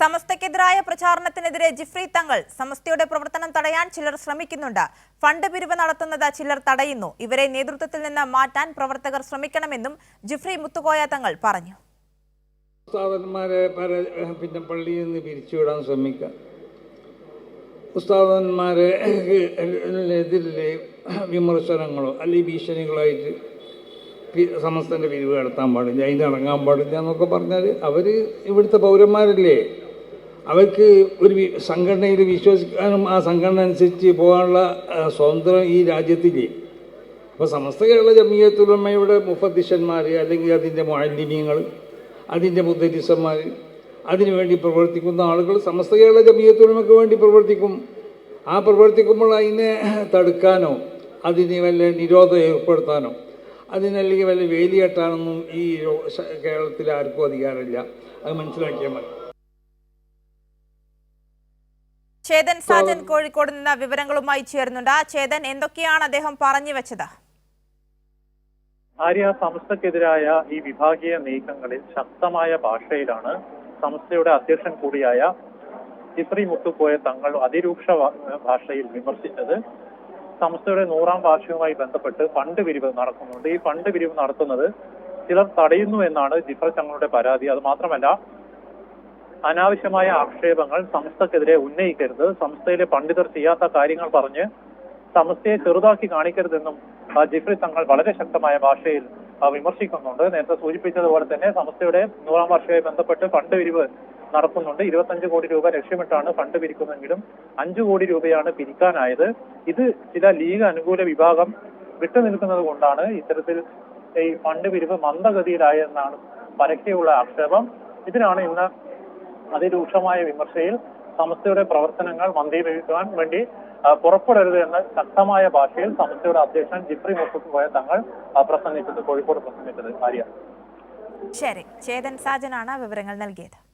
സമസ്തക്കെതിരായ പ്രചാരണത്തിനെതിരെ ജിഫ്രി തങ്ങൾ സമസ്തയുടെ പ്രവർത്തനം തടയാൻ ചിലർ ശ്രമിക്കുന്നുണ്ട്. ഫണ്ട് പിരിവ് നടത്തുന്നത് ചിലർ തടയുന്നു. ഇവരെ നേതൃത്വത്തിൽ നിന്ന് മാറ്റാൻ പ്രവർത്തകർ ശ്രമിക്കണമെന്നും ജിഫ്രി മുത്തുകോയ തങ്ങൾ പറഞ്ഞു. ഉസ്താദന്മാരെ പിന്നെ പള്ളിയിൽ നിന്ന് പിരിച്ചുവിടാൻ ശ്രമിക്കുക ഉസ്താദന്മാരെ എതിരെ വിമർശനങ്ങളോ അല്ലെങ്കിൽ ഭീഷണികളായിട്ട് സമസ്തന്റെ പിരിവ് നടത്താൻ പാടില്ല. അതിന് ഇറങ്ങാൻ പാടില്ല എന്നൊക്കെ പറഞ്ഞാൽ അവർ ഇവിടുത്തെ പൗരന്മാരല്ലേ? അവർക്ക് ഒരു സംഘടനയിൽ വിശ്വസിക്കാനും ആ സംഘടന അനുസരിച്ച് പോകാനുള്ള സ്വാതന്ത്ര്യം ഈ രാജ്യത്തില്ലേ അപ്പോൾ സമസ്ത കേരള ജമീയത്തുലമ്മയുടെ മുഫദ്ദിഷന്മാർ അല്ലെങ്കിൽ അതിന്റെ മാലിന്യങ്ങൾ അതിന്റെ മുദ്ദരിസന്മാർ അതിനുവേണ്ടി പ്രവർത്തിക്കുന്ന ആളുകൾ സമസ്ത കേരള ജമീയത്തുലമയ്ക്ക് വേണ്ടി പ്രവർത്തിക്കും. ആ പ്രവർത്തിക്കുമ്പോൾ അതിനെ തടുക്കാനോ അതിന് വല്ല നിരോധം ഏർപ്പെടുത്താനോ അതിനല്ലെങ്കിൽ വല്ല വേലിയെട്ടാനൊന്നും ഈ കേരളത്തിൽ ആർക്കും അധികാരമില്ല. അത് മനസ്സിലാക്കിയാൽ മതി. ചേതൻ സാജൻ കോഴിക്കോട് നിന്ന് വിവരങ്ങളുമായി ചേർന്നുണ്ട് ചേതൻ എന്തൊക്കെയാണ് അദ്ദേഹം പറഞ്ഞു വെച്ചത്? ആര്യ സംസ്ഥക്കെതിരായ ഈ വിഭാഗീയ നീക്കങ്ങളിൽ ശക്തമായ ഭാഷയിലാണ് സംസ്ഥയുടെ അധ്യക്ഷൻ കൂടിയായ ജിഫ്രി മുട്ടുപോയ തങ്ങൾ അതിരൂക്ഷ ഭാഷയിൽ വിമർശിച്ചത്. സംസ്ഥയുടെ നൂറാം വാർഷികവുമായി ബന്ധപ്പെട്ട് ഫണ്ട് പിരിവ് നടക്കുന്നുണ്ട്. ഈ ഫണ്ട് പിരിവ് നടത്തുന്നത് ചിലർ തടയുന്നു എന്നാണ് ജിഫ്രി തങ്ങളുടെ പരാതി. അത് മാത്രമല്ല അനാവശ്യമായ ആക്ഷേപങ്ങൾ സംസ്ഥക്കെതിരെ ഉന്നയിക്കരുത്. സംസ്ഥയിലെ പണ്ഡിതർ ചെയ്യാത്ത കാര്യങ്ങൾ പറഞ്ഞ് സമസ്തയെ ചെറുതാക്കി കാണിക്കരുതെന്നും ജിഫ്രി തങ്ങൾ വളരെ ശക്തമായ ഭാഷയിൽ വിമർശിക്കുന്നുണ്ട്. നേരത്തെ സൂചിപ്പിച്ചതുപോലെ തന്നെ സംസ്ഥയുടെ നൂറാം വർഷവുമായി ബന്ധപ്പെട്ട് ഫണ്ട് പിരിവ് നടത്തുന്നുണ്ട് ഇരുപത്തഞ്ച് കോടി രൂപ ലക്ഷ്യമിട്ടാണ് ഫണ്ട് പിരിക്കുന്നതെങ്കിലും അഞ്ചു കോടി രൂപയാണ് പിരിക്കാനായത്. ഇത് ചില ലീഗ് അനുകൂല വിഭാഗം വിട്ടുനിൽക്കുന്നത് കൊണ്ടാണ് ഇത്തരത്തിൽ ഈ ഫണ്ട് പിരിവ് മന്ദഗതിയിലായെന്നാണ് പരക്കെയുള്ള ആക്ഷേപം. ഇതിനാണ് ഇന്ന് അതിരൂക്ഷമായ വിമർശയിൽ സമസ്തയുടെ പ്രവർത്തനങ്ങൾ മന്ദീഭവിക്കുവാൻ വേണ്ടി പുറപ്പെടരുത് എന്ന് ശക്തമായ ഭാഷയിൽ സമസ്തയുടെ അധ്യക്ഷൻ ജിഫ്രി പോയ തങ്ങൾ പ്രസംഗിച്ചത് കോഴിക്കോട് പ്രസംഗിച്ചത് ആര്യ. ശരി. ചേതൻ സാജനാണ് വിവരങ്ങൾ നൽകിയത്.